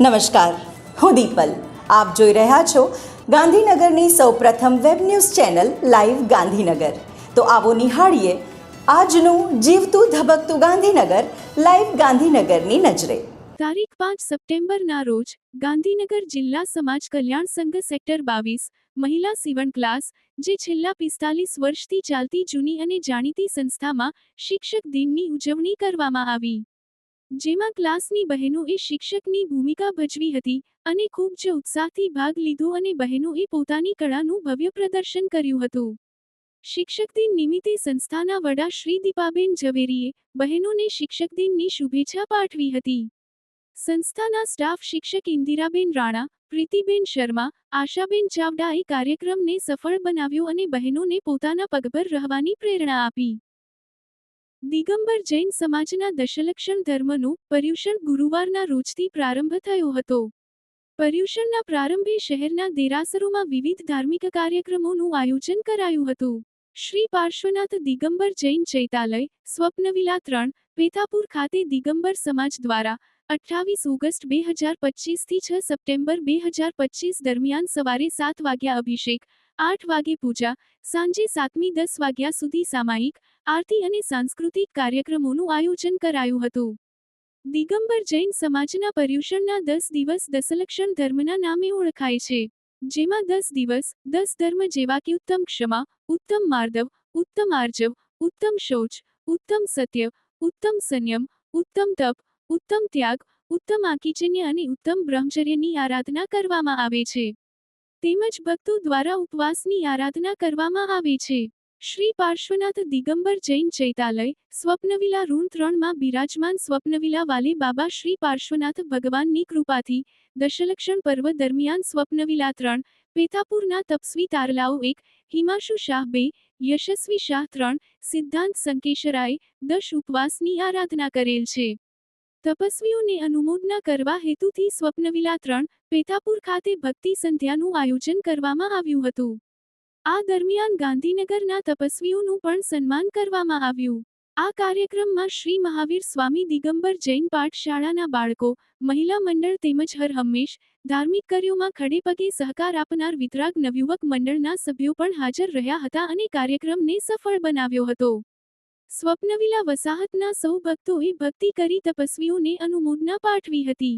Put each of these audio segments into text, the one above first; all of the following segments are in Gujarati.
નમસ્કાર. હું દીપલ. આપ જોઈ રહ્યા છો ગાંધીનગરની સૌપ્રથમ web news channel live Gandhinagar. તો આવો નિહાળીએ આજનું જીવતું ધબકતું ગાંધીનગર લાઈવ ગાંધીનગરની નજરે. તારીખ પાંચ સપ્ટેમ્બરના રોજ ગાંધીનગર જિલ્લા સમાજ કલ્યાણ સંઘ સેક્ટર બાવીસ, મહિલા સીવણ ક્લાસ, જે છેલ્લા પિસ્તાલીસ વર્ષથી ચાલતી જૂની અને જાણીતી સંસ્થામાં શિક્ષક દિનની ઉજવણી કરવામાં આવી. જેમાં ક્લાસની બહેનોએ શિક્ષકની ભૂમિકા ભજવી હતી અને ખૂબ જ ઉત્સાહથી ભાગ લીધો અને બહેનોએ પોતાની કળાનું ભવ્ય પ્રદર્શન કર્યું હતું. શિક્ષક દિન નિમિત્તે સંસ્થાના વડા શ્રી દીપાબેન ઝવેરીએ બહેનોને શિક્ષક દિનની શુભેચ્છા પાઠવી હતી. સંસ્થાના સ્ટાફ શિક્ષક ઇન્દિરાબેન રાણા, પ્રીતિબેન શર્મા, આશાબેન ચાવડાએ કાર્યક્રમને સફળ બનાવ્યો અને બહેનોને પોતાના પગભર રહેવાની પ્રેરણા આપી. દિગંબર જૈન સમાજના દશલક્ષણ ધર્મનું પર્યુષણ ગુરુવારના રોજથી પ્રારંભ થયો હતો. પર્યુષણના પ્રારંભે શહેરના દેરાસરોમાં વિવિધ ધાર્મિક કાર્યક્રમોનું આયોજન કરાયું હતું. શ્રી પાર્શ્વનાથ દિગંબર જૈન ચૈતાલય, સ્વપ્નવિલા ત્રણ, પેથાપુર ખાતે દિગંબર સમાજ દ્વારા અઠ્ઠાવીસ ઓગસ્ટ બે હજાર પચીસથી છ સપ્ટેમ્બર બે હજાર પચીસ દરમિયાન સવારે સાત વાગ્યા અભિષેક આઠ વાગે પૂજા, સાંજે સાતમી દસ વાગ્યા સુધી સામાયિક, આરતી અને સાંસ્કૃતિક કાર્યક્રમોનું આયોજન કરાયું હતું. દિગંબર જૈન સમાજના પર્યુષણના દસ દિવસ દસલક્ષણ ધર્મના નામે ઓળખાય છે, જેમાં દસ દિવસ, દસ ધર્મ જેવા કે ઉત્તમ ક્ષમા, ઉત્તમ માર્દવ, ઉત્તમ આર્જવ, ઉત્તમ શૌચ, ઉત્તમ સત્ય, ઉત્તમ સંયમ, ઉત્તમ તપ, ઉત્તમ ત્યાગ, ઉત્તમ આકીચન્ય અને ઉત્તમ બ્રહ્મચર્યની આરાધના કરવામાં આવે છે. તેમજ ભક્તો દ્વારા ઉપવાસની આરાધના કરવામાં આવે છે. શ્રી પાર્શ્વનાથ દિગંબર જૈન ચૈતાલય, સ્વપ્નવિલા ઋણ ત્રણમાં બિરાજમાન સ્વપ્નવિલા વાલે બાબા શ્રી પાર્શ્વનાથ ભગવાનની કૃપાથી દશલક્ષણ પર્વ દરમિયાન સ્વપ્નવિલા ત્રણ, પેથાપુરના તપસ્વી તારલાઓ એક, હિમાશુ શાહ બે, યશસ્વી શાહ ત્રણ, સિદ્ધાંત સંકેશરાય દશ ઉપવાસની આરાધના કરેલ છે. તપસ્વીઓને અનુમોદના કરવા હેતુથી સ્વપ્નવિલા ત્રણ, પેથાપુર ખાતે ભક્તિ સંધ્યાનું આયોજન કરવામાં આવ્યું હતું. આ દરમિયાન ગાંધીનગરના તપસ્વીઓનું પણ સન્માન કરવામાં આવ્યું. આ કાર્યક્રમમાં શ્રી મહાવીર સ્વામી દિગંબર જૈન પાઠશાળાના બાળકો, મહિલા મંડળ તેમજ હર હંમેશ, ધાર્મિક કાર્યોમાં ખડે પગે સહકાર આપનાર વિતરાગ નવયુવક મંડળના સભ્યો પણ હાજર રહ્યા હતા અને કાર્યક્રમને સફળ બનાવ્યો હતો. સ્વપ્નવિલા વસાહતના સૌ ભક્તોએ ભક્તિ કરી તપસ્વીઓને અનુમોદના પાઠવી હતી.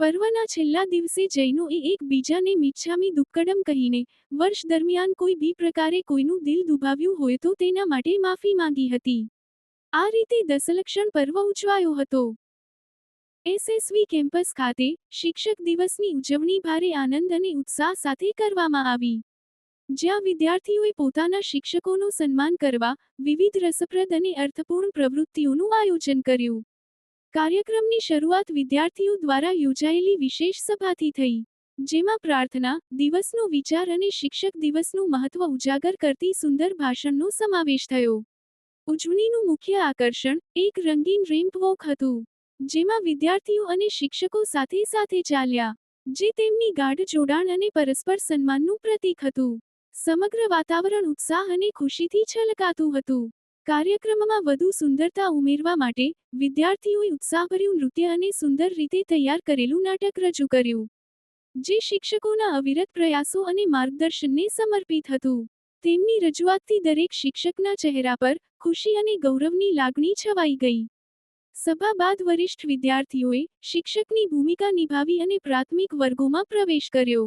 પર્વના છેલ્લા દિવસે જૈનોએ એકબીજાને મિચ્છામી દુક્કડમ કહીને, વર્ષ દરમિયાન કોઈ બી પ્રકારે કોઈનું દિલ દુભાવ્યું હોય તો તેના માટે માફી માંગી હતી. આ રીતે દસલક્ષણ પર્વ ઉજવાયો હતો. એસએસવી કેમ્પસ ખાતે શિક્ષક દિવસની ઉજવણી ભારે આનંદ અને ઉત્સાહ સાથે કરવામાં આવી. જ્યાં વિદ્યાર્થીઓએ પોતાના શિક્ષકોનું સન્માન કરવા વિવિધ રસપ્રદ અને અર્થપૂર્ણ પ્રવૃત્તિઓનું આયોજન કર્યું. કાર્યક્રમની શરૂઆત વિદ્યાર્થીઓ દ્વારા યોજાયેલી વિશેષ સભાથી થઈ, જેમાં પ્રાર્થના દિવસનો વિચાર અને શિક્ષક દિવસનું મહત્વ ઉજાગર કરતી સુંદર ભાષણનો સમાવેશ થયો. ઉજવણીનું મુખ્ય આકર્ષણ એક રંગીન રેમ્પ વોક હતું, જેમાં વિદ્યાર્થીઓ અને શિક્ષકો સાથે સાથે ચાલ્યા, જે તેમની ગાઢ જોડાણ અને પરસ્પર સન્માનનું પ્રતીક હતું. સમગ્ર વાતાવરણ ઉત્સાહ અને ખુશીથી છલકાતું હતું. કાર્યક્રમમાં વધુ સુંદરતા ઉમેરવા માટે વિદ્યાર્થીઓએ ઉત્સાહભર્યું નૃત્ય અને સુંદર રીતે તૈયાર કરેલું નાટક રજૂ કર્યું, જે શિક્ષકોના અવિરત પ્રયાસો અને માર્ગદર્શનને સમર્પિત હતું. તેમની રજૂઆતથી દરેક શિક્ષકના ચહેરા પર ખુશી અને ગૌરવની લાગણી છવાઈ ગઈ. સભા બાદ વરિષ્ઠ વિદ્યાર્થીઓએ શિક્ષકની ભૂમિકા નિભાવી અને પ્રાથમિક વર્ગોમાં પ્રવેશ કર્યો.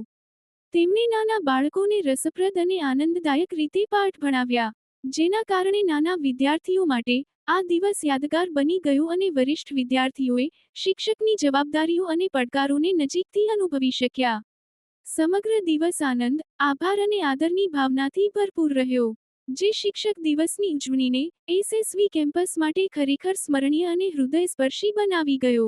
તેમણે નાના બાળકોને રસપ્રદ અને આનંદદાયક રીતે પાઠ ભણાવ્યા, જેના કારણે નાના વિદ્યાર્થીઓ માટે આ દિવસ યાદગાર બની ગયો અને વરિષ્ઠ વિદ્યાર્થીઓએ શિક્ષકની જવાબદારીઓ અને પડકારોને નજીકથી અનુભવી શક્યા. સમગ્ર દિવસ આનંદ, આભાર અને આદરની ભાવનાથી ભરપૂર રહ્યો, જે શિક્ષક દિવસની ઉજવણીને એસએસવી કેમ્પસ માટે ખરેખર સ્મરણીય અને હૃદયસ્પર્શી બનાવી ગયો.